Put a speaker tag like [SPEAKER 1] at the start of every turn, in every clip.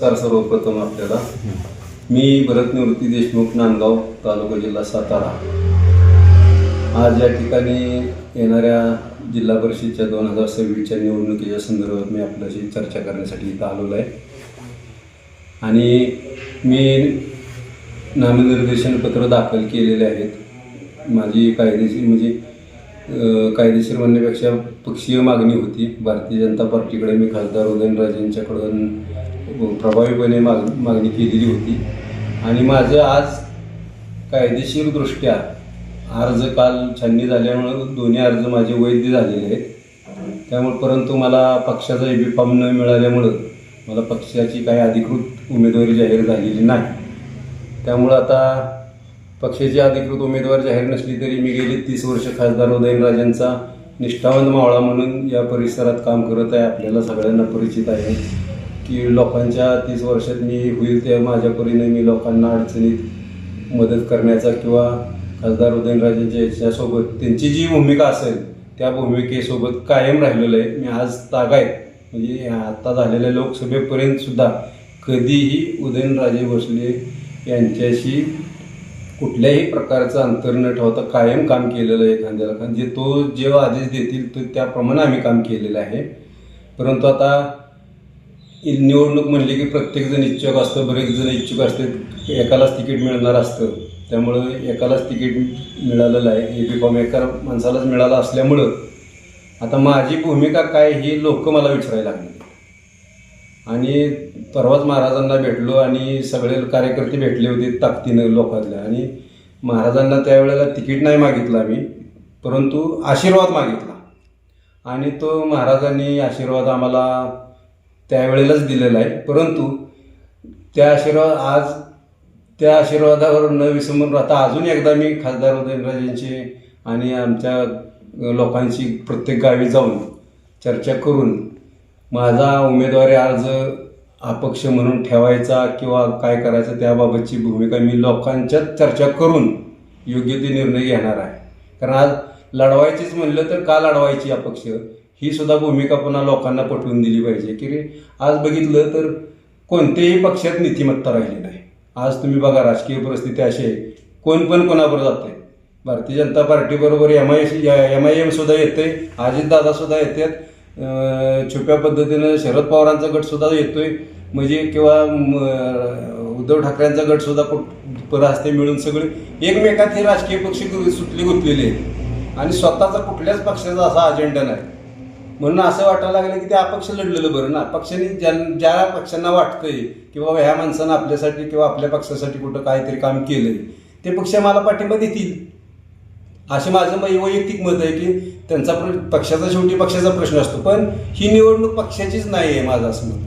[SPEAKER 1] नमस्कार सर्वप्रथम आपल्याला मी भरत निवृत्ती देशमुख नांदगाव तालुका जिल्हा सातारा. आज या ठिकाणी येणाऱ्या जिल्हा परिषदच्या दोन हजार सव्वीसच्या निवडणुकीच्या संदर्भात मी आपल्याशी चर्चा करण्यासाठी इथं आलेलो आहे. आणि मी नामनिर्देशन पत्र दाखल केलेले आहेत. माझी कायदेशीर म्हणजे कायदेशीर म्हणण्यापेक्षा पक्षीय मागणी होती. भारतीय जनता पार्टीकडे मी खासदार उदयनराजेंच्याकडून हो, प्रभावीपणे माग मागणी केलेली होती. आणि माझं आज कायदेशीरदृष्ट्या अर्ज काल छाननी झाल्यामुळं दोन्ही अर्ज माझे वैध झालेले आहेत. त्यामुळे परंतु मला पक्षाचा बी फॉर्म न मिळाल्यामुळं मला पक्षाची काही अधिकृत उमेदवारी जाहीर झालेली नाही. त्यामुळं आता पक्षाची अधिकृत उमेदवार जाहीर नसली तरी मी गेली तीस वर्ष खासदार उदयनराजांचा निष्ठावंत मावळा म्हणून या परिसरात काम करत आहे आपल्याला सगळ्यांना परिचित आहे. की लोकांच्या तीस वर्षात मी होईल त्या माझ्या परीने मी लोकांना अडचणीत मदत करण्याचा किंवा खासदार उदयनराजेंच्या याच्यासोबत त्यांची जी भूमिका असेल त्या भूमिकेसोबत कायम राहिलेलं आहे. मी आज तागायत म्हणजे आता झालेल्या लोकसभेपर्यंत सुद्धा कधीही उदयनराजे भोसले यांच्याशी कुठल्याही प्रकारचं अंतर न ठेवता कायम काम केलेलं आहे एखाद्याला. कारण जे तो जेव्हा आदेश देतील तो त्याप्रमाणे आम्ही काम केलेलं आहे. परंतु आता निवडणूक म्हणली की प्रत्येकजण इच्छुक असतं बरेच जण इच्छुक असते एकालाच तिकीट मिळणार असतं. त्यामुळं एकालाच तिकीट मिळालेलं आहे. ए बी फॉर्म एका माणसालाच मिळाला असल्यामुळं आता माझी भूमिका काय ही लोक मला विचारायला लागली. आणि परवाच महाराजांना भेटलो आणि सगळे कार्यकर्ते भेटले होते ताकदीनं लोकातल्या आणि महाराजांना त्यावेळेला तिकीट नाही मागितलं आम्ही परंतु आशीर्वाद मागितला. आणि तो महाराजांनी आशीर्वाद आम्हाला त्यावेळेलाच दिलेला आहे. परंतु त्या आशीर्वाद आज त्या आशीर्वादावर न विसंबून राहता अजून एकदा मी खासदार उदयनराजेंची आणि आमच्या लोकांची प्रत्येक गावी जाऊन चर्चा करून माझा उमेदवारी अर्ज अपक्ष म्हणून ठेवायचा किंवा काय करायचं त्याबाबतची भूमिका मी लोकांच्यात चर्चा करून योग्य ते निर्णय घेणार आहे. कारण आज लढवायचीच म्हणलं तर का लढवायची अपक्ष? ही सुद्धा भूमिका पुन्हा लोकांना पटवून दिली पाहिजे की रे आज बघितलं तर कोणत्याही पक्षात नीतिमत्ता राहिली नाही. आज तुम्ही बघा राजकीय परिस्थिती अशी आहे. कोण पण कोणाबरोबर जाते Bharatiya Janata पार्टीबरोबर M I M I M सुद्धा येते अजितदादा सुद्धा येतात. छुप्या पद्धतीनं शरद पवारांचा गट सुद्धा येतोय. म्हणजे किंवा उद्धव ठाकरेंचा गट सुद्धा कुठ रस्ते मिळून सगळे. एकमेकात हे राजकीय पक्ष सुटले गुंतलेले आहेत. आणि स्वतःचा कुठल्याच पक्षाचा असा अजेंडा नाही. म्हणून असं वाटायला लागलं की ते अपक्ष लढलेलं बरं ना. पक्षाने ज्या ज्या पक्षांना वाटतंय की बाबा ह्या माणसानं आपल्यासाठी किंवा आपल्या पक्षासाठी कुठं काहीतरी काम केलंय ते पक्ष मला पाठिंबा देतील. असे माझं वैयक्तिक मत आहे की त्यांचा प्र पक्षाचा शेवटी पक्षाचा प्रश्न असतो. पण ही निवडणूक पक्षाचीच नाही आहे माझं असं मत.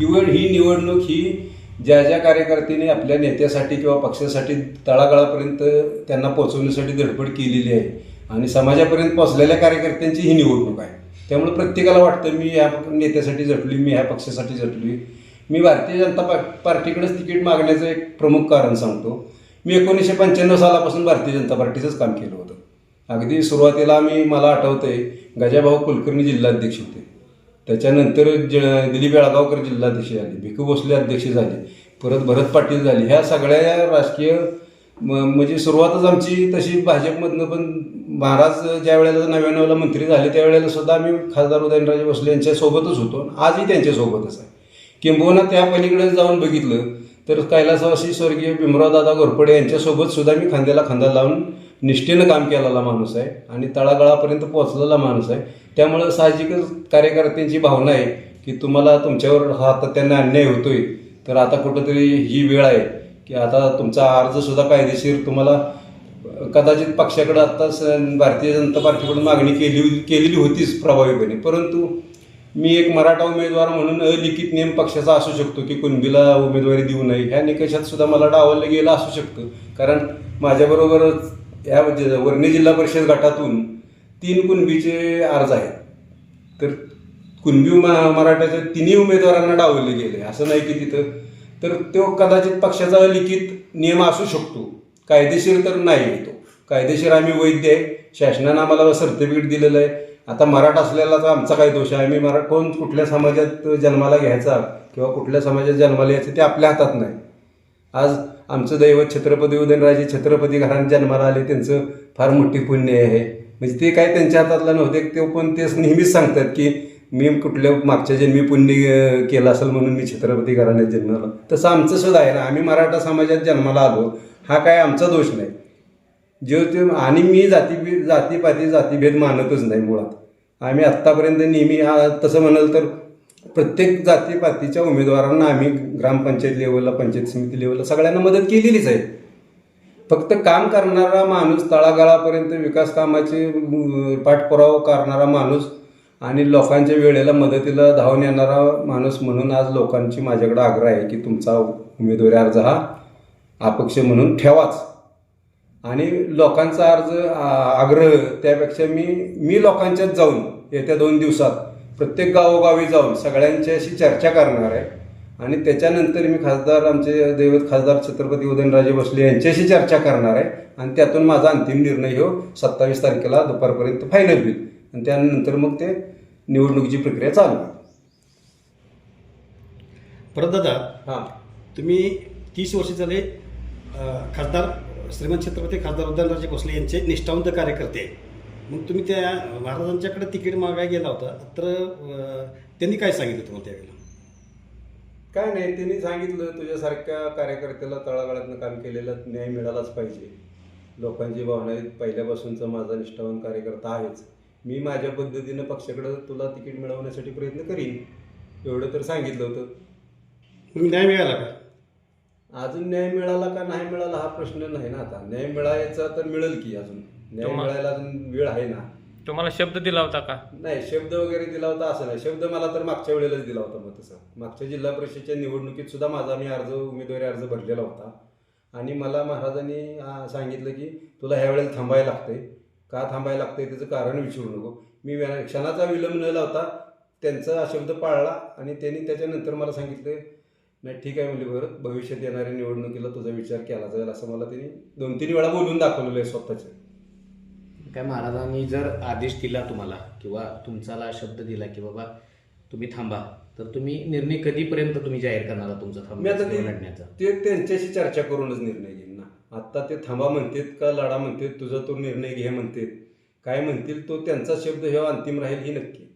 [SPEAKER 1] ही ही निवडणूक ही ज्या ज्या कार्यकर्त्यांनी आपल्या नेत्यासाठी किंवा पक्षासाठी तळागाळापर्यंत त्यांना पोहोचवण्यासाठी धडपड केलेली आहे आणि समाजापर्यंत पोहोचलेल्या कार्यकर्त्यांची ही निवडणूक आहे. त्यामुळे प्रत्येकाला वाटतं मी ह्या नेत्यासाठी झटली मी ह्या पक्षासाठी झटली मी भारतीय जनता पा पार्टीकडेच तिकीट मागण्याचं एक प्रमुख कारण सांगतो. मी एकोणीसशे पंच्याण्णव सालापासून भारतीय जनता पार्टीचंच काम केलं होतं. अगदी सुरुवातीला मी मला आठवतंय गजाभाऊ कुलकर्णी जिल्हाध्यक्ष होते. त्याच्यानंतर ज दिलीप बेळगावकर जिल्हाध्यक्ष झाले भिकू भोसले अध्यक्ष झाले परत भरत पाटील झाले. ह्या सगळ्या राजकीय म- म्हणजे सुरुवातच आमची तशी भाजपमधनं पण महाराज ज्या वेळेला नव्याण्णवला मंत्री झाले त्यावेळेला सुद्धा आम्ही खासदार उदयनराजे भोसले यांच्यासोबतच होतो आजही त्यांच्यासोबतच आहे. किंबहुना त्या पलीकडे जाऊन बघितलं तर कैलासवासी स्वर्गीय भीमरावदादा घोरपडे यांच्यासोबत सुद्धा मी खांद्याला खांदा लावून निष्ठेनं काम केलेला माणूस आहे आणि तळागाळापर्यंत पोहोचलेला माणूस आहे. त्यामुळं साहजिकच कार्यकर्त्यांची भावना आहे की तुम्हाला तुमच्यावर हा आता त्यांना अन्याय होतोय. तर आता कुठंतरी ही वेळ आहे की आता तुमचा अर्जसुद्धा कायदेशीर तुम्हाला कदाचित पक्षाकडे आत्ताच भारतीय जनता पार्टीकडून मागणी केली केलेली होतीच प्रभावीपणे. परंतु मी एक मराठा उमेदवार म्हणून अलिखित नियम पक्षाचा असू शकतो की कुणबीला उमेदवारी देऊ नये. ह्या निकषात सुद्धा मला डावलं गेलं असू शकतं. कारण माझ्याबरोबरच या म्हणजे जे- वर्णी जिल्हा परिषद गटातून तीन कुणबीचे अर्ज आहेत. तर कुणबी मा- मराठ्याच्या तिन्ही उमेदवारांना डावलले गेले असं नाही की तिथं. तर तो कदाचित पक्षाचा अलिखित नियम असू शकतो. कायदेशीर तर नाही तो. कायदेशीर आम्ही वैद्य आहे. शासनानं आम्हाला सर्टिफिकेट दिलेलं आहे. आता मराठा असलेला तर आमचा काय दोष आहे. मी मरा कोण कुठल्या समाजात जन्माला घ्यायचा किंवा कुठल्या समाजात जन्माला यायचं ते आपल्या हातात नाही. आज आमचं दैवत छत्रपती उदयनराजे छत्रपती घरात जन्माला आले. त्यांचं फार मोठी पुण्य आहे. म्हणजे ते काय त्यांच्या हातातलं नव्हते. ते पण ते नेहमीच सांगतात की मी कुठल्या मागच्या जन्मी पुण्य केलं असेल म्हणून मी छत्रपती घराण्यात जन्माला. तसं आमचं सुद्धा आहे ना. आम्ही मराठा समाजात जन्माला आलो. हा काय आमचा दोष नाही. जे ते आणि मी जाती जातीपाती जातीभेद मानतच नाही मुळात. आम्ही आत्तापर्यंत नेहमी तसं म्हणाल तर प्रत्येक जातीपातीच्या उमेदवारांना आम्ही ग्रामपंचायत लेवलला पंचायत समिती लेवलला सगळ्यांना मदत केलेलीच आहे. फक्त काम करणारा माणूस तळागाळापर्यंत विकास कामाचे पाठपुरावा करणारा माणूस आणि लोकांच्या वेळेला मदतीला धावून येणारा माणूस म्हणून आज लोकांची माझ्याकडे आग्रह आहे की तुमचा उमेदवारी अर्ज हा अपक्ष म्हणून ठेवाच. आणि लोकांचा अर्ज आग्रह त्यापेक्षा मी मी लोकांच्यात जाऊन येत्या दोन दिवसात प्रत्येक गावोगावी जाऊन सगळ्यांच्याशी चर्चा करणार आहे. आणि त्याच्यानंतर मी खासदार आमचे दैवत खासदार छत्रपती उदयनराजे भोसले यांच्याशी चर्चा करणार आहे. आणि त्यातून माझा अंतिम निर्णय हो सत्तावीस तारखेला दुपारपर्यंत फायनल होईल. आणि त्यानंतर मग ते निवडणुकीची प्रक्रिया चालू.
[SPEAKER 2] परत दादा
[SPEAKER 1] हां.
[SPEAKER 2] तुम्ही तीस वर्ष झाले खासदार. श्रीमंत छत्रपती खासदार उदयनराजे भोसले यांचे निष्ठावंत कार्यकर्ते. मग तुम्ही त्या महाराजांच्याकडे तिकीट मागायला गेला होता तर त्यांनी काय सांगितलं तुम्हाला त्यावेळेला?
[SPEAKER 1] काय नाही त्यांनी सांगितलं तुझ्यासारख्या कार्यकर्त्याला तळागाळातनं काम केलेलं न्याय मिळालाच पाहिजे. लोकांची भावना पहिल्यापासूनचा माझा निष्ठावान कार्यकर्ता आहेच. मी माझ्या पद्धतीनं पक्षाकडं तुला तिकीट मिळवण्यासाठी प्रयत्न करीन एवढं तर सांगितलं होतं.
[SPEAKER 2] न्याय मिळाला का?
[SPEAKER 1] अजून न्याय मिळाला का नाही मिळाला हा प्रश्न नाही ना आता. न्याय मिळायचा तर मिळेल की अजून. न्याय
[SPEAKER 3] तुम्हा-
[SPEAKER 1] मिळायला अजून वेळ आहे ना.
[SPEAKER 3] तुम्हाला शब्द दिला होता का?
[SPEAKER 1] नाही शब्द वगैरे दिला होता असं नाही. शब्द मला तर मागच्या वेळेलाच दिला होता मग तसं. मागच्या जिल्हा परिषदच्या निवडणुकीत सुद्धा माझा मी अर्ज उमेदवारी अर्ज भरलेला होता. आणि मला महाराजांनी आ, सांगितलं की तुला ह्या वेळेला थांबायला लागतंय. का थांबायला लागतंय त्याचं कारण विचारू नको. मी व्या- क्षणाचा विलंब न लावता त्यांचा हा शब्द पाळला आणि त्यांनी त्याच्यानंतर मला सांगितलं नाही ठीक आहे म्हणजे बरं भविष्यात येणाऱ्या निवडणुकीला तुझा विचार केला जाईल असं मला त्यांनी दोन तीन वेळा बोलून दाखवलेलं आहे स्वतःचं.
[SPEAKER 4] काय महाराजांनी जर आदेश दिला तुम्हाला किंवा तुमचाला शब्द दिला की बाबा तुम्ही थांबा तर तुम्ही निर्णय कधीपर्यंत तुम्ही जाहीर करणार तुमचा
[SPEAKER 1] मी आता
[SPEAKER 4] थांबा
[SPEAKER 1] ते त्यांच्याशी चर्चा करूनच निर्णय घेईन ना. आत्ता ते थांबा म्हणतेत का लढा म्हणतेत? तुझा तो निर्णय घे म्हणतेत. काय म्हणतील तो त्यांचा शब्द हे अंतिम राहील ही नक्की.